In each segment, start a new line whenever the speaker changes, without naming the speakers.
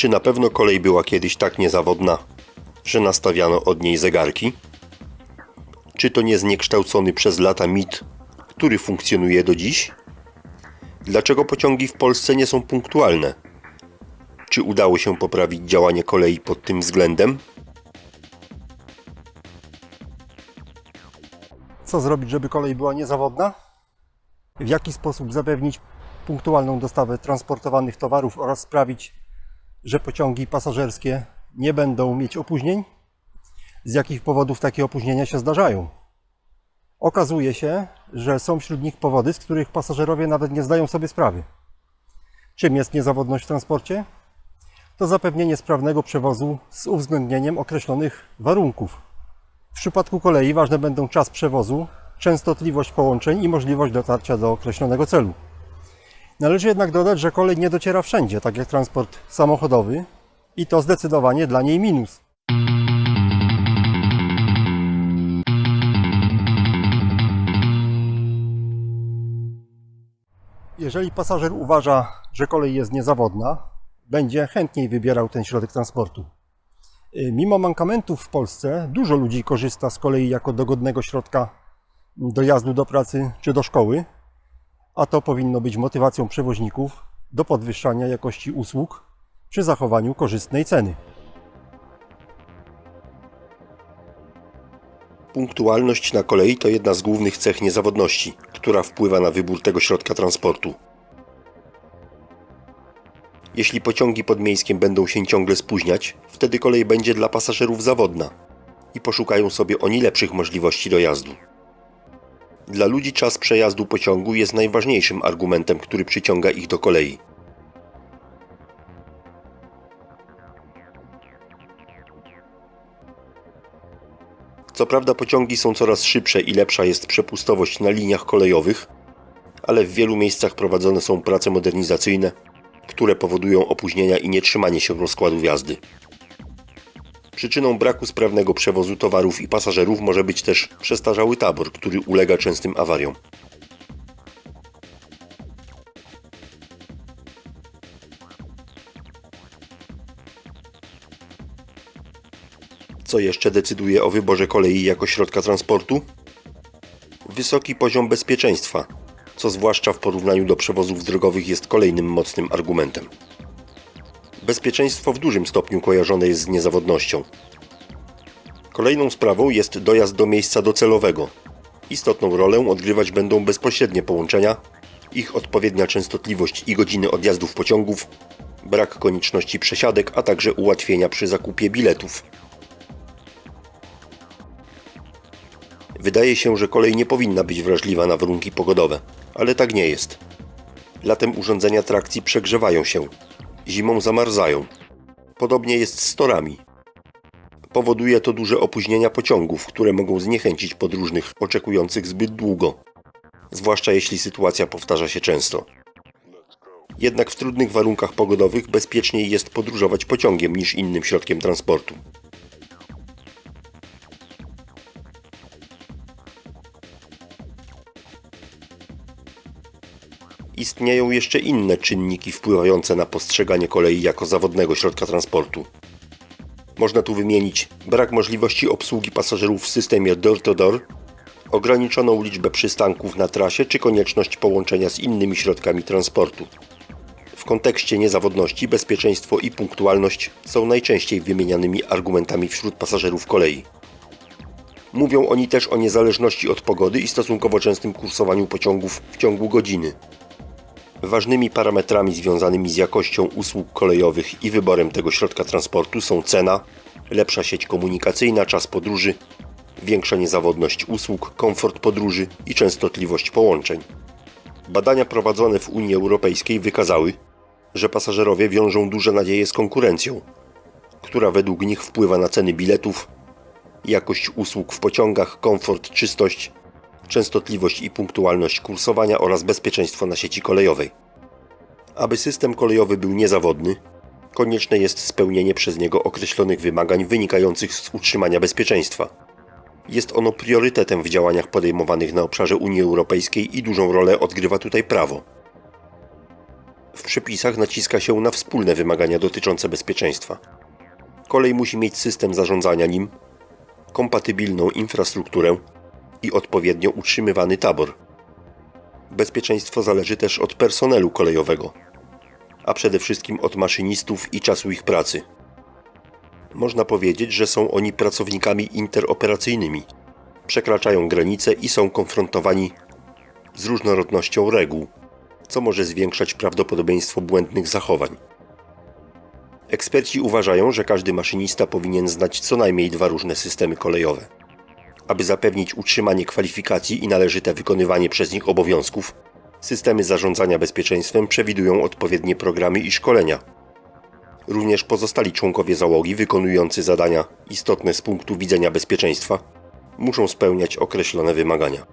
Czy na pewno kolej była kiedyś tak niezawodna, że nastawiano od niej zegarki? Czy to nie zniekształcony przez lata mit, który funkcjonuje do dziś? Dlaczego pociągi w Polsce nie są punktualne? Czy udało się poprawić działanie kolei pod tym względem?
Co zrobić, żeby kolej była niezawodna? W jaki sposób zapewnić punktualną dostawę transportowanych towarów oraz sprawić, że pociągi pasażerskie nie będą mieć opóźnień? Z jakich powodów takie opóźnienia się zdarzają? Okazuje się, że są wśród nich powody, z których pasażerowie nawet nie zdają sobie sprawy. Czym jest niezawodność w transporcie? To zapewnienie sprawnego przewozu z uwzględnieniem określonych warunków. W przypadku kolei ważne będą czas przewozu, częstotliwość połączeń i możliwość dotarcia do określonego celu. Należy jednak dodać, że kolej nie dociera wszędzie, tak jak transport samochodowy, i to zdecydowanie dla niej minus. Jeżeli pasażer uważa, że kolej jest niezawodna, będzie chętniej wybierał ten środek transportu. Y, Mimo mankamentów w Polsce, dużo ludzi korzysta z kolei jako dogodnego środka dojazdu do pracy czy do szkoły, a to powinno być motywacją przewoźników do podwyższania jakości usług przy zachowaniu korzystnej ceny.
Punktualność na kolei to jedna z głównych cech niezawodności, która wpływa na wybór tego środka transportu. Jeśli pociągi pod Miejskiem będą się ciągle spóźniać, wtedy kolej będzie dla pasażerów zawodna i poszukają sobie oni lepszych możliwości dojazdu. Dla ludzi czas przejazdu pociągu jest najważniejszym argumentem, który przyciąga ich do kolei. Co prawda pociągi są coraz szybsze i lepsza jest przepustowość na liniach kolejowych, ale w wielu miejscach prowadzone są prace modernizacyjne, które powodują opóźnienia i nietrzymanie się rozkładu jazdy. Przyczyną braku sprawnego przewozu towarów i pasażerów może być też przestarzały tabor, który ulega częstym awariom. Co jeszcze decyduje o wyborze kolei jako środka transportu? Wysoki poziom bezpieczeństwa, co zwłaszcza w porównaniu do przewozów drogowych jest kolejnym mocnym argumentem. Bezpieczeństwo w dużym stopniu kojarzone jest z niezawodnością. Kolejną sprawą jest dojazd do miejsca docelowego. Istotną rolę odgrywać będą bezpośrednie połączenia, ich odpowiednia częstotliwość i godziny odjazdów pociągów, brak konieczności przesiadek, a także ułatwienia przy zakupie biletów. Wydaje się, że kolej nie powinna być wrażliwa na warunki pogodowe, ale tak nie jest. Latem urządzenia trakcji przegrzewają się, zimą zamarzają. Podobnie jest z torami. Powoduje to duże opóźnienia pociągów, które mogą zniechęcić podróżnych oczekujących zbyt długo, zwłaszcza jeśli sytuacja powtarza się często. Jednak w trudnych warunkach pogodowych bezpieczniej jest podróżować pociągiem niż innym środkiem transportu. Istnieją jeszcze inne czynniki wpływające na postrzeganie kolei jako zawodnego środka transportu. Można tu wymienić brak możliwości obsługi pasażerów w systemie door-to-door, ograniczoną liczbę przystanków na trasie czy konieczność połączenia z innymi środkami transportu. W kontekście niezawodności bezpieczeństwo i punktualność są najczęściej wymienianymi argumentami wśród pasażerów kolei. Mówią oni też o niezależności od pogody i stosunkowo częstym kursowaniu pociągów w ciągu godziny. Ważnymi parametrami związanymi z jakością usług kolejowych i wyborem tego środka transportu są cena, lepsza sieć komunikacyjna, czas podróży, większa niezawodność usług, komfort podróży i częstotliwość połączeń. Badania prowadzone w Unii Europejskiej wykazały, że pasażerowie wiążą duże nadzieje z konkurencją, która według nich wpływa na ceny biletów, jakość usług w pociągach, komfort, czystość, częstotliwość i punktualność kursowania oraz bezpieczeństwo na sieci kolejowej. Aby system kolejowy był niezawodny, konieczne jest spełnienie przez niego określonych wymagań wynikających z utrzymania bezpieczeństwa. Jest ono priorytetem w działaniach podejmowanych na obszarze Unii Europejskiej i dużą rolę odgrywa tutaj prawo. W przepisach naciska się na wspólne wymagania dotyczące bezpieczeństwa. Kolej musi mieć system zarządzania nim, kompatybilną infrastrukturę i odpowiednio utrzymywany tabor. Bezpieczeństwo zależy też od personelu kolejowego, a przede wszystkim od maszynistów i czasu ich pracy. Można powiedzieć, że są oni pracownikami interoperacyjnymi. Przekraczają granice i są konfrontowani z różnorodnością reguł, co może zwiększać prawdopodobieństwo błędnych zachowań. Eksperci uważają, że każdy maszynista powinien znać co najmniej dwa różne systemy kolejowe. Aby zapewnić utrzymanie kwalifikacji i należyte wykonywanie przez nich obowiązków, systemy zarządzania bezpieczeństwem przewidują odpowiednie programy i szkolenia. Również pozostali członkowie załogi wykonujący zadania istotne z punktu widzenia bezpieczeństwa muszą spełniać określone wymagania.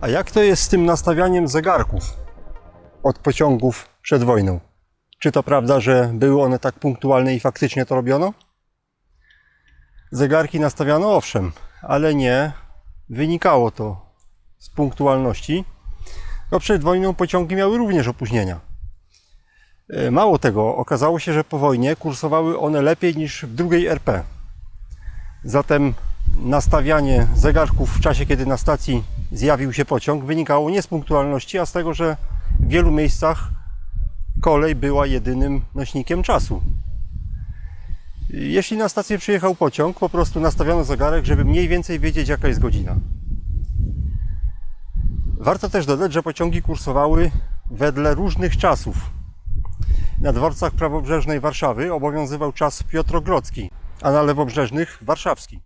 A jak to jest z tym nastawianiem zegarków od pociągów przed wojną? Czy to prawda, że były one tak punktualne i faktycznie to robiono? Zegarki nastawiano owszem, ale nie wynikało to z punktualności. No przed wojną pociągi miały również opóźnienia. E, Mało tego, okazało się, że po wojnie kursowały one lepiej niż w drugiej RP. Zatem nastawianie zegarków w czasie, kiedy na stacji zjawił się pociąg, wynikało nie z punktualności, a z tego, że w wielu miejscach kolej była jedynym nośnikiem czasu. Jeśli na stację przyjechał pociąg, po prostu nastawiano zegarek, żeby mniej więcej wiedzieć, jaka jest godzina. Warto też dodać, że pociągi kursowały wedle różnych czasów. Na dworcach prawobrzeżnej Warszawy obowiązywał czas piotrogrodzki, a na lewobrzeżnych warszawski.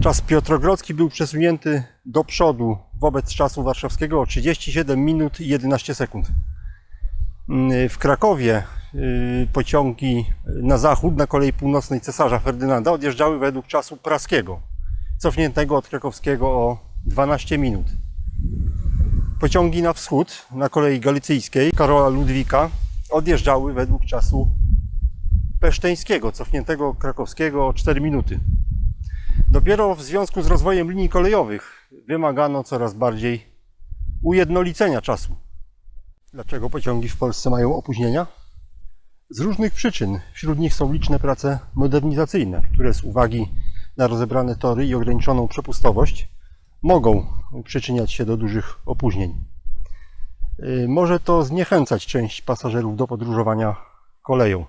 Czas piotrogrodzki był przesunięty do przodu wobec czasu warszawskiego o 37 minut i 11 sekund. Mm, W Krakowie y, pociągi na zachód, na kolei północnej cesarza Ferdynanda odjeżdżały według czasu praskiego, cofniętego od krakowskiego o 12 minut. Pociągi na wschód, na kolei galicyjskiej Karola Ludwika odjeżdżały według czasu peszteńskiego, cofniętego krakowskiego o 4 minuty. Dopiero w związku z rozwojem linii kolejowych wymagano coraz bardziej ujednolicenia czasu. Dlaczego pociągi w Polsce mają opóźnienia? Z różnych przyczyn. Wśród nich są liczne prace modernizacyjne, które z uwagi na rozebrane tory i ograniczoną przepustowość mogą przyczyniać się do dużych opóźnień. Yy, Może to zniechęcać część pasażerów do podróżowania koleją.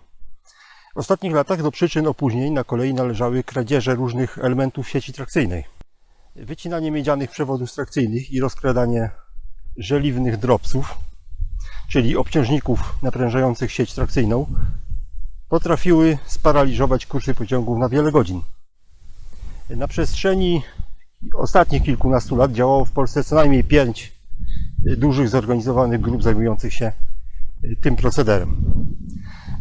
W ostatnich latach do przyczyn opóźnień na kolei należały kradzieże różnych elementów sieci trakcyjnej. Wycinanie miedzianych przewodów trakcyjnych i rozkradanie żeliwnych dropsów, czyli obciążników naprężających sieć trakcyjną, potrafiły sparaliżować kursy pociągów na wiele godzin. Na przestrzeni ostatnich kilkunastu lat działało w Polsce co najmniej pięć dużych zorganizowanych grup zajmujących się tym procederem.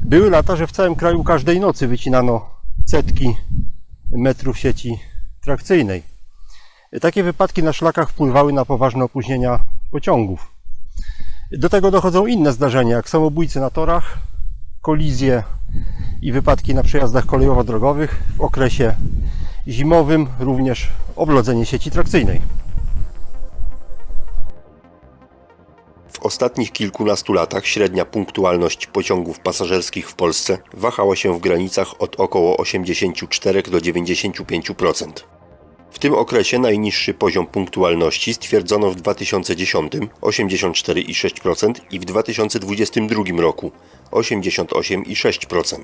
Były lata, że w całym kraju każdej nocy wycinano setki metrów sieci trakcyjnej. Takie wypadki na szlakach wpływały na poważne opóźnienia pociągów. Do tego dochodzą inne zdarzenia, jak samobójcy na torach, kolizje i wypadki na przejazdach kolejowo-drogowych w okresie zimowym, również oblodzenie sieci trakcyjnej.
W ostatnich kilkunastu latach średnia punktualność pociągów pasażerskich w Polsce wahała się w granicach od około 84 do 95%. W tym okresie najniższy poziom punktualności stwierdzono w 2010 84,6% i w 2022 roku 88,6%.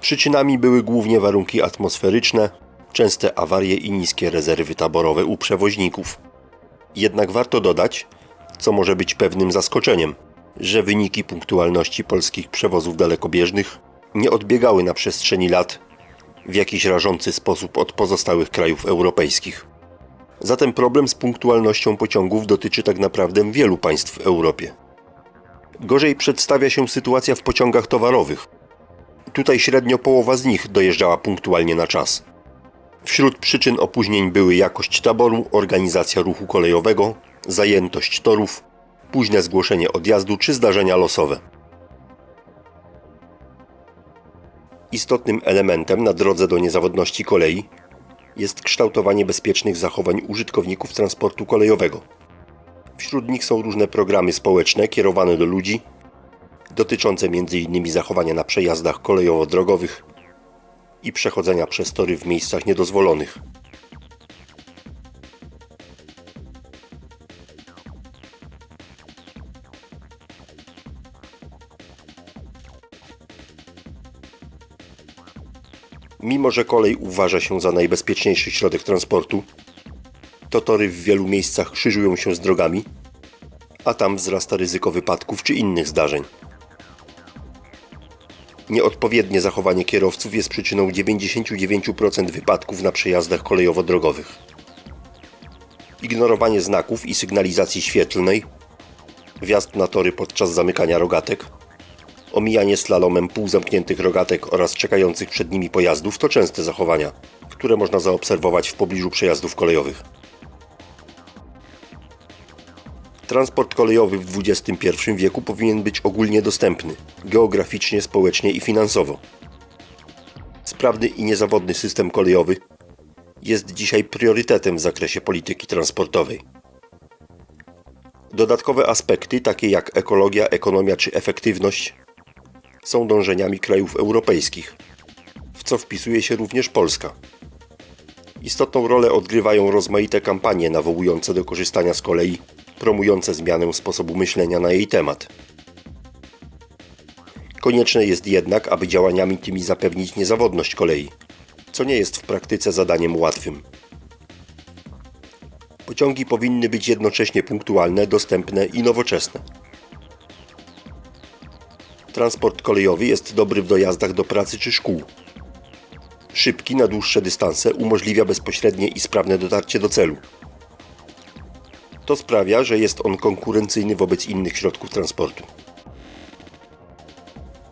Przyczynami były głównie warunki atmosferyczne, częste awarie i niskie rezerwy taborowe u przewoźników. Jednak warto dodać, co może być pewnym zaskoczeniem, że wyniki punktualności polskich przewozów dalekobieżnych nie odbiegały na przestrzeni lat w jakiś rażący sposób od pozostałych krajów europejskich. Zatem problem z punktualnością pociągów dotyczy tak naprawdę wielu państw w Europie. Gorzej przedstawia się sytuacja w pociągach towarowych. Tutaj średnio połowa z nich dojeżdżała punktualnie na czas. Wśród przyczyn opóźnień były jakość taboru, organizacja ruchu kolejowego, zajętość torów, późne zgłoszenie odjazdu czy zdarzenia losowe. Istotnym elementem na drodze do niezawodności kolei jest kształtowanie bezpiecznych zachowań użytkowników transportu kolejowego. Wśród nich są różne programy społeczne kierowane do ludzi, dotyczące m.in. zachowania na przejazdach kolejowo-drogowych i przechodzenia przez tory w miejscach niedozwolonych. Mimo, że kolej uważa się za najbezpieczniejszy środek transportu, to tory w wielu miejscach krzyżują się z drogami, a tam wzrasta ryzyko wypadków czy innych zdarzeń. Nieodpowiednie zachowanie kierowców jest przyczyną 99% wypadków na przejazdach kolejowo-drogowych. Ignorowanie znaków i sygnalizacji świetlnej, wjazd na tory podczas zamykania rogatek, omijanie slalomem półzamkniętych rogatek oraz czekających przed nimi pojazdów to częste zachowania, które można zaobserwować w pobliżu przejazdów kolejowych. Transport kolejowy w XXI wieku powinien być ogólnie dostępny, geograficznie, społecznie i finansowo. Sprawny i niezawodny system kolejowy jest dzisiaj priorytetem w zakresie polityki transportowej. Dodatkowe aspekty, takie jak ekologia, ekonomia czy efektywność, są dążeniami krajów europejskich, w co wpisuje się również Polska. Istotną rolę odgrywają rozmaite kampanie nawołujące do korzystania z kolei, promujące zmianę sposobu myślenia na jej temat. Konieczne jest jednak, aby działaniami tymi zapewnić niezawodność kolei, co nie jest w praktyce zadaniem łatwym. Pociągi powinny być jednocześnie punktualne, dostępne i nowoczesne. Transport kolejowy jest dobry w dojazdach do pracy czy szkół. Szybki na dłuższe dystanse umożliwia bezpośrednie i sprawne dotarcie do celu. To sprawia, że jest on konkurencyjny wobec innych środków transportu.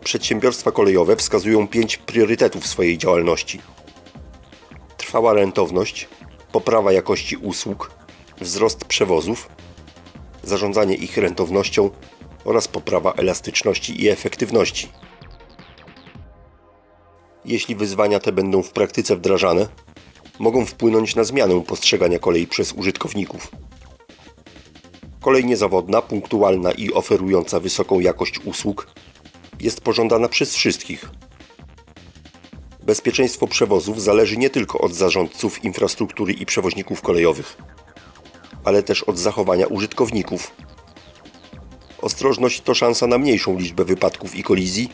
Przedsiębiorstwa kolejowe wskazują pięć priorytetów swojej działalności: trwała rentowność, poprawa jakości usług, wzrost przewozów, zarządzanie ich rentownością oraz poprawa elastyczności i efektywności. Jeśli wyzwania te będą w praktyce wdrażane, mogą wpłynąć na zmianę postrzegania kolei przez użytkowników. Kolej niezawodna, punktualna i oferująca wysoką jakość usług jest pożądana przez wszystkich. Bezpieczeństwo przewozów zależy nie tylko od zarządców infrastruktury i przewoźników kolejowych, ale też od zachowania użytkowników. Ostrożność to szansa na mniejszą liczbę wypadków i kolizji,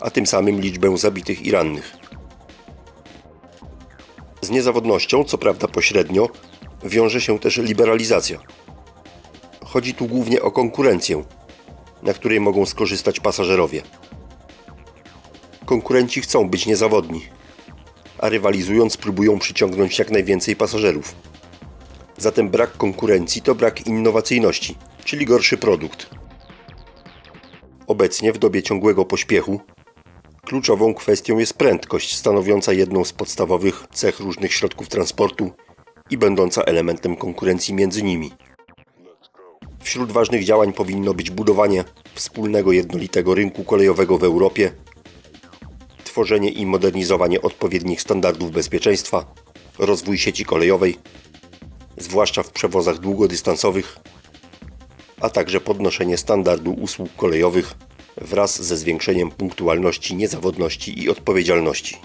a tym samym liczbę zabitych i rannych. Z niezawodnością, co prawda pośrednio, wiąże się też liberalizacja. Chodzi tu głównie o konkurencję, na której mogą skorzystać pasażerowie. Konkurenci chcą być niezawodni, a rywalizując próbują przyciągnąć jak najwięcej pasażerów. Zatem brak konkurencji to brak innowacyjności, czyli gorszy produkt. Obecnie w dobie ciągłego pośpiechu kluczową kwestią jest prędkość, stanowiąca jedną z podstawowych cech różnych środków transportu i będąca elementem konkurencji między nimi. Wśród ważnych działań powinno być budowanie wspólnego jednolitego rynku kolejowego w Europie, tworzenie i modernizowanie odpowiednich standardów bezpieczeństwa, rozwój sieci kolejowej, zwłaszcza w przewozach długodystansowych, a także podnoszenie standardu usług kolejowych wraz ze zwiększeniem punktualności, niezawodności i odpowiedzialności.